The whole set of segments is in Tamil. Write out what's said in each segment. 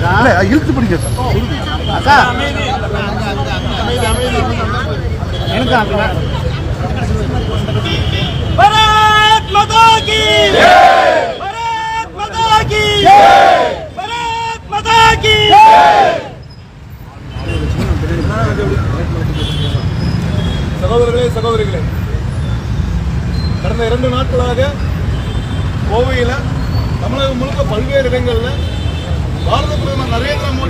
இல்லை இழுத்து பிடிங்க சார் பாரத் சகோதரர்களே சகோதரிகளே கடந்த இரண்டு நாட்களாக கோவையில் தமிழகம் முழுக்க பல்வேறு இடங்களில் பாரத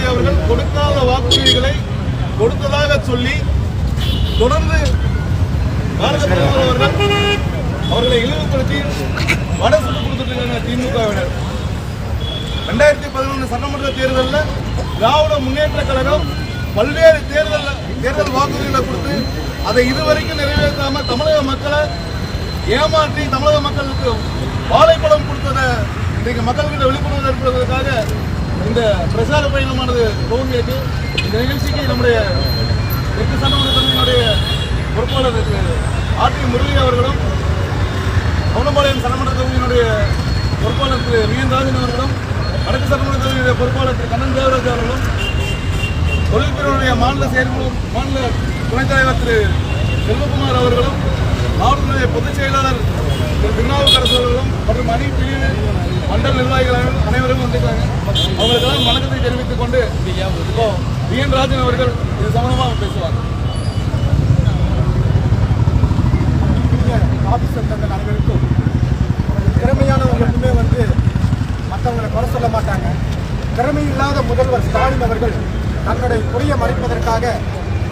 அவர்கள் கொடுக்காத வாக்குறுதிகளை கொடுத்ததாக சொல்லி தொடர்ந்து பாரத பிரதமர் அவர்கள் அவர்களை இழிவுபடுத்தி வட சுட்டு கொடுத்துட்டு திமுகவினர். ரெண்டாயிரத்தி பதினொன்று சட்டமன்ற தேர்தலில் திராவிட முன்னேற்ற கழகம் பல்வேறு தேர்தல் தேர்தல் வாக்குறுதிகளை கொடுத்து அதை இதுவரைக்கும் நிறைவேற்றாம தமிழக மக்களை ஏமாற்றி தமிழக மக்களுக்கு வாழைப்பழம் கொடுத்ததை இன்றைக்கு மக்கள்கிட்ட விழிப்புணர்வு ஏற்படுவதற்காக இந்த பிரசார பயணமானது துவங்கியிருக்கு. இந்த நிகழ்ச்சிக்கு நம்முடைய தெற்கு சட்டமன்ற தொகுதியினுடைய பொறுப்பாளர் ஆர் டி முரளி அவர்களும் கவுனம்பாளையம் சட்டமன்ற தொகுதியினுடைய பொறுப்பாளர் திரு விஎன் ராஜன் அவர்களும் வடக்கு சட்டமன்ற தொகுதியுடைய பொறுப்பாளர் திரு கண்ணன் தேவராஜ் அவர்களும் தொழில்துறையினுடைய மாநில செயற்குழு மாநில துணைத் தலைவர் திரு செல்வகுமார் அவர்களும் மாவட்டத்துடைய பொதுச் செயலாளர் திரு. திருநாவுக்கரசு மற்றும் அணி பிரிவு மண்டல் நிர்வாகிகள் அனைவரும் வந்துக்கிறாங்க அவங்களுக்கெல்லாம் வணக்கத்தை தெரிவித்துக் கொண்டு இப்போ விஎன் ராஜன் அவர்கள் இது சம்பந்தமாக பேசுவார். ஆஃபீஸர் தந்த அனைவருக்கும் திறமையானவங்க வந்து மற்றவங்களை குறை சொல்ல மாட்டாங்க. திறமை இல்லாத முதல்வர் ஸ்டாலின் அவர்கள் தன்னுடைய குறையை மறைப்பதற்காக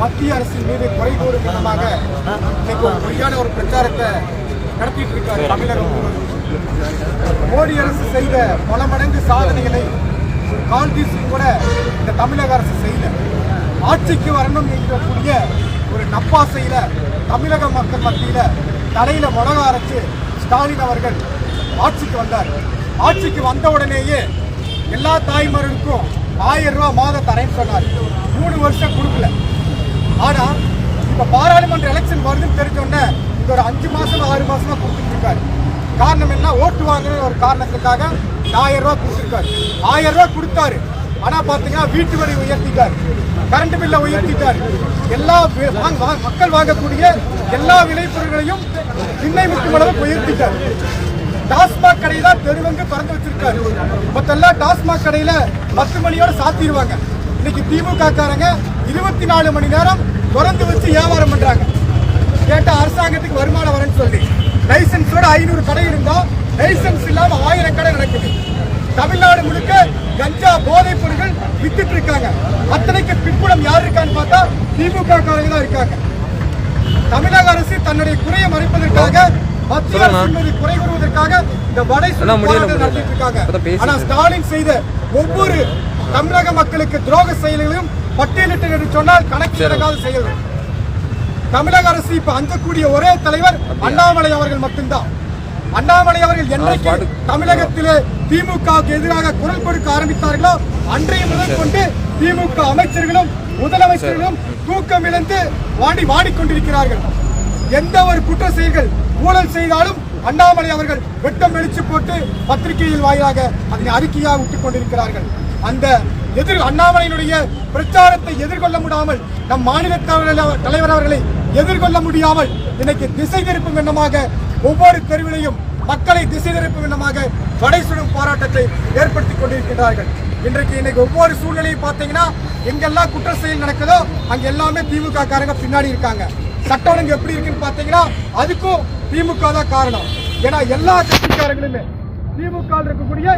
மத்திய அரசின் மீது குறை கூறும் விதமாக ஒரு பொய்யான ஒரு பிரச்சாரத்தை நடத்திட்டு இருக்காரு தமிழகம் மோடி அரசு செய்த பல மடங்கு சாதனைகளை ஒரு கூட இந்த தமிழக அரசு செய்யல. ஆட்சிக்கு வரணும் இருக்கக்கூடிய ஒரு நப்பாசையில தமிழக மக்கள் மத்தியில தலையில முடக அரைச்சு ஸ்டாலின் அவர்கள் ஆட்சிக்கு வந்தார். ஆட்சிக்கு வந்த உடனேயே எல்லா தாய்மார்களுக்கும் ஆயிரம் ரூபாய் மாதம் தரேன்னு சொன்னார். மூணு வருஷம் கொடுக்கல. ஆனா இப்ப பாராளுமன்ற எலெக்ஷன் வருதுன்னு தெரிஞ்சோடனே இது ஒரு அஞ்சு மாசம் ஆறு மாசமா கொடுத்துட்டு காரணம் என்ன? ஓட்டு வாங்குற ஒரு காரணத்துக்காக ஆயிரம் ரூபாய் கொடுத்துருக்காரு. ஆயிரம் ரூபாய் கொடுத்தாரு. ஆனா பாத்தீங்கன்னா வீட்டு வரி உயர்த்திட்டார். கரண்ட் பில்லை உயர்த்திட்டாரு. எல்லா மக்கள் வாங்கக்கூடிய எல்லா விளைபொருட்களையும் திண்ணை முட்டும் அளவுக்கு உயர்த்திட்டார். டாஸ்மாக் கடையை தான் தெருவங்க திறந்து வச்சிருக்காரு. மொத்தெல்லாம் டாஸ்மாக் கடையில பத்து மணியோட சாத்திடுவாங்க. இன்னைக்கு திமுக காரங்க இருபத்தி நாலு மணி நேரம் திறந்து வச்சு வியாபாரம் பண்றாங்க. கேட்டா அரசாங்கத்துக்கு வருமானம் வரும்னு சொல்லி. லைசன்ஸோட ஐநூறு கடை இருந்தா லைசன்ஸ் இல்லாம ஆயிரம் கடை நடக்குது. தமிழ்நாடு முழுக்க கஞ்சா போதைப் பொருட்கள் வித்துட்டு இருக்காங்க. அத்தனைக்கு பின்புலம் யார் இருக்கான்னு பார்த்தா திமுக காரங்க தான் இருக்காங்க. தமிழக அரசு தன்னுடைய குறையை மறைப்பதற்காக மத்திய அரசு குறை கூறுவதற்காக இந்த வடை நடத்திட்டு இருக்காங்க. ஆனா ஸ்டாலின் செய்த ஒவ்வொரு தமிழக மக்களுக்கு துரோக செயல்களையும் பட்டியலிட்டு என்று சொன்னால் கணக்கில் இறங்காத செயல்கள். தமிழக அரசு இப்ப அஞ்சக்கூடிய ஒரே தலைவர் அண்ணாமலை அவர்கள் மட்டும்தான். அண்ணாமலை அவர்கள் என்னைக்கு தமிழகத்திலே திமுகவுக்கு எதிராக குரல் கொடுக்க ஆரம்பித்தார்களோ அன்றைய முதல் கொண்டு திமுக அமைச்சர்களும் முதலமைச்சர்களும் தூக்கம் இழந்து வாடி வாடிக்கொண்டிருக்கிறார்கள். எந்த ஒரு குற்ற செயல்கள் ஊழல் செய்தாலும் அண்ணாமலை அவர்கள் வெட்டம் வெளிச்சு போட்டு பத்திரிகையில் வாயிலாக அதனை அறிக்கையாக விட்டுக் கொண்டிருக்கிறார்கள். அந்த எதிர் அண்ணாமலையினுடைய பிரச்சாரத்தை எதிர்கொள்ள முடியாமல் நம் மாநில தலைவர் அவர்களை எதிர்கொள்ள முடியாமல் இன்னைக்கு திசை திருப்பும் எண்ணமாக ஒவ்வொரு தெருவிலையும் மக்களை திசை திருப்பும் எண்ணமாக தடை சுடும் போராட்டத்தை ஏற்படுத்தி கொண்டிருக்கிறார்கள் இன்றைக்கு இன்னைக்கு ஒவ்வொரு சூழ்நிலையும் பார்த்தீங்கன்னா எங்கெல்லாம் குற்ற செயல் நடக்குதோ அங்கே எல்லாமே திமுக காரங்க பின்னாடி இருக்காங்க. சட்டம் ஒழுங்கு எப்படி இருக்குன்னு பார்த்தீங்கன்னா அதுக்கும் திமுக தான் காரணம். ஏன்னா எல்லா கட்சிக்காரங்களுமே திமுக இருக்கக்கூடிய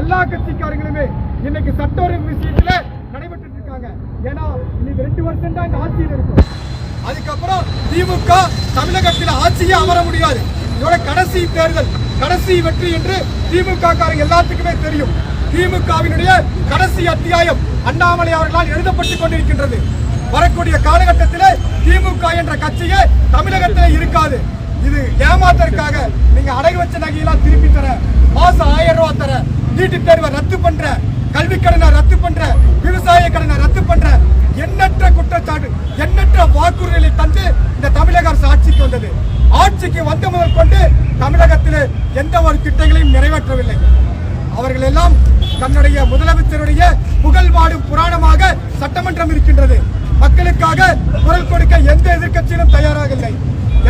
எல்லா கட்சிக்காரங்களுமே இன்னைக்கு சட்ட விஷயத்துல நடைபெற்று இருக்காங்க. ஏன்னா இன்னைக்கு ரெண்டு வருஷம் தான் இந்த ஆட்சியில் இருக்கும். அதுக்கப்புறம் திமுக தமிழகத்தில் ஆட்சியே அமர முடியாது. இதோட கடைசி தேர்தல் கடைசி வெற்றி என்று திமுக காரங்க எல்லாத்துக்குமே தெரியும். திமுகவினுடைய கடைசி அத்தியாயம் அண்ணாமலை அவர்களால் எழுதப்பட்டுக் கொண்டிருக்கின்றது. வரக்கூடிய காலகட்டத்திலே திமுக என்ற கட்சியே தமிழகத்திலே இருக்காது. இது ஏமாத்தற்காக நீங்க அடகு வச்ச நகையெல்லாம் திருப்பி தர மாசம் ஆயிரம் ரூபா தர நீட்டு தேர்வை ரத்து பண்ற கல்வி கடனை ரத்து பண்ற விவசாய கடனை ரத்து பண்ற எண்ணற்ற குற்றச்சாட்டு எண்ணற்ற வாக்குறுதிகளை தந்து இந்த தமிழக அரசு ஆட்சிக்கு வந்தது. ஆட்சிக்கு வந்த முதல் கொண்டு தமிழகத்தில் எந்த ஒரு திட்டங்களையும் நிறைவேற்றவில்லை. அவர்கள் எல்லாம் தன்னுடைய முதலமைச்சருடைய புகழ் பாடும் புராணமாக சட்டமன்றம் இருக்கின்றது. மக்களுக்காக குரல் கொடுக்க எந்த எதிர்க்கட்சியிலும் தயாராக இல்லை.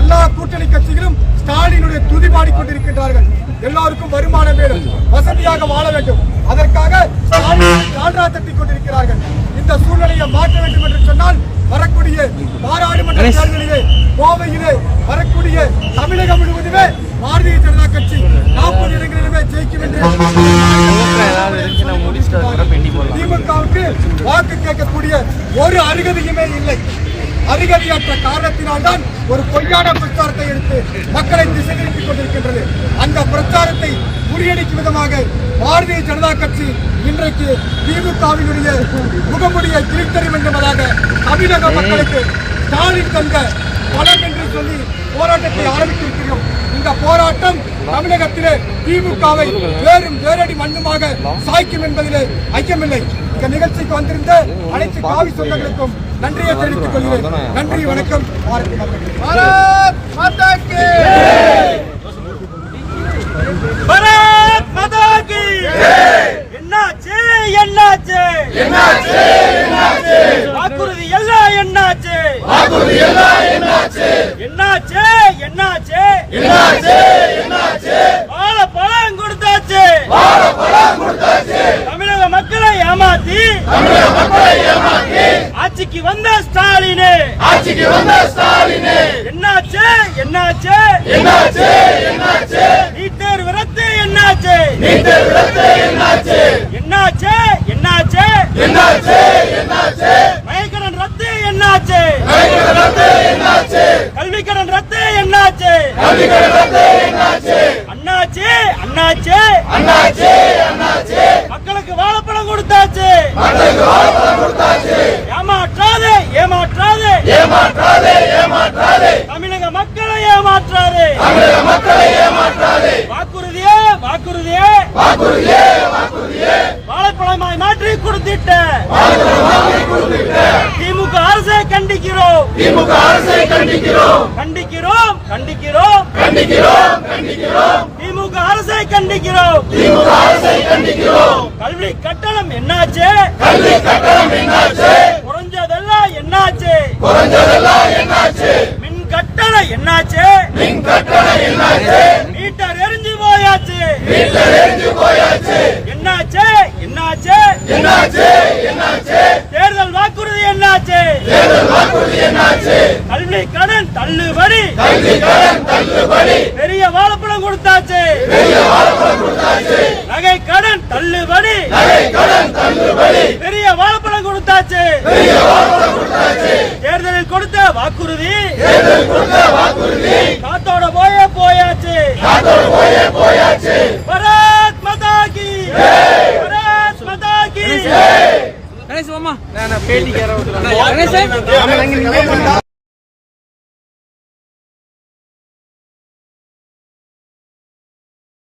எல்லா கூட்டணி கட்சிகளும் ஸ்டாலினுடைய துதி பாடிக்கொண்டிருக்கின்றார்கள் எல்லாருக்கும் வருமானம் வேணும். வசதியாக வாழ வேண்டும். அதற்காக கால்ரா தட்டிக் கொண்டிருக்கிறார்கள். இந்த சூழ்நிலையை மாற்ற வேண்டும் என்று சொன்னால் வரக்கூடிய பாராளுமன்ற தேர்தலிலே கோவையிலே வரக்கூடிய தமிழகம் முழுவதுமே பாரதிய ஜனதா கட்சி நாற்பது இடங்களிலுமே ஜெயிக்கும் என்று திமுகவுக்கு வாக்கு கேட்கக்கூடிய ஒரு அருகதையுமே இல்லை. அருகதையற்ற காரணத்தினால்தான் ஒரு பொய்யான பிரச்சாரத்தை எடுத்து மக்களை திசை திருப்பிக் கொண்டிருக்கின்றது. அந்த பிரச்சாரத்தை முறியடிக்கும் விதமாக பாரதிய ஜனதா கட்சி இன்றைக்கு திமுகவினுடைய முகமுடியை கிழித்தறியும் என்பதாக தமிழக மக்களுக்கு ஸ்டாலின் தந்த பலம் என்று சொல்லி போராட்டத்தை ஆரம்பித்திருக்கிறோம். இந்த போராட்டம் தமிழகத்திலே திமுகவை வேறும் வேரடி மண்ணுமாக சாய்க்கும் என்பதிலே ஐயமில்லை இந்த நிகழ்ச்சிக்கு வந்திருந்த அனைத்து காவி சொந்தங்களுக்கும் நன்றியை தெரிவித்துக் கொள்கிறேன். நன்றி வணக்கம். பாரத் மாதா கி. பாரத் மாதா என்னாச்சு என்னாச்சு? என்னாச்சு என்னாச்சு? வாக்குறுதி எல்லாம் என்னாச்சு? வாக்குறுதி எல்லாம் என்னாச்சு? என்னாச்சு என்னாச்சு? என்னாச்சு வாழ பழம் கொடுத்தாச்சு வாழ பழம் கொடுத்தாச்சு தமிழக மக்களை ஏமாத்தி தமிழக மக்களை ஏமாத்தி ஆட்சிக்கு வந்த ஸ்டாலினே ஆட்சிக்கு வந்த ஸ்டாலினே. என்னாச்சு? என்னாச்சு? என்னாச்சு? என்னாச்சு? நீட் தேர்வு ரத்து என்னாச்சு? நீட் தேர்வு ரத்து என்னாச்சு என்னாச்சு? என்னாச்சு? என்னாச்சு? என்னாச்சு மயக்கடன் ரத்து என்னாச்சு மயக்கடன் ரத்து என்னாச்சு கல்வி கடன் ரத்து என்னாச்சு கல்வி கடன் ரத்து என்னாச்சு அண்ணாச்சு அண்ணாச்சு அண்ணாச்சு அண்ணாச்சு மக்களுக்கு வாழைப்பழம் கொடுத்தாச்சு மக்களுக்கு வாழைப்பழம் கொடுத்தாச்சு ஏமாற்றாதே ஏமாற்றாதே ஏமாற்றாதே ஏமாற்றாதே தமிழக மக்களை ஏமாற்றாதே தமிழக மக்களை ஏமாற்றாதே வாக்குறுதியே வாக்குறுதியே வாக்குறுதியே வாக்குறுதியே வாழைப்பழமாய் மாற்றி கொடுத்திட்ட. திமுக அரசை கண்டிக்கிறோம். திமுக அரசை கண்டிக்கிறோம் கண்டிக்கிறோம். கண்டிக்கிறோம் கண்டிக்கிறோம் கண்டிக்கிறோம் திமுக அரசை கண்டிக்கிறோம். திமுக அரசை கண்டிக்கிறோம் கல்வி கட்டணம் என்னாச்சு? கல்வி கட்டணம் என்னாச்சு குறைஞ்சதெல்லாம் என்னாச்சு? குறைஞ்சதெல்லாம் என்னாச்சு மின் கட்டணம் என்னாச்சு? மின் கட்டணம் என்னாச்சு மீட்டர் எரிஞ்சு போயாச்சு மீட்டர் எரிஞ்சு போயாச்சு என்னாச்சு என்னாச்சு என்னாச்சு என்னாச்சு தேர்தல் வாக்குறுதி என்னாச்சு தேர்தல் வாக்குறுதி என்னாச்சு கல்வி கடன் தள்ளுபடி தள்ளுபடி பெரிய வாழைப்பழம் கொடுத்தாச்சு பெரிய வாழைப்பழம் கொடுத்தாச்சு நகை கடன் தள்ளுபடி நகை கடன் தள்ளுபடி பெரிய வாழைப்பழம் கொடுத்தாச்சு பெரிய வாழைப்பழம் கொடுத்தாச்சு தேர்தலில் கொடுத்த வாக்குறுதி தேர்தலில் கொடுத்த வாக்குறுதி காத்தோட போயே போயாச்சு காத்தோட போயே போயாச்சு பரத் மதாகி பரத் மதாகி கணேஷ் மாமா நான் பேட்டி கேரவுட்ல கணேஷ்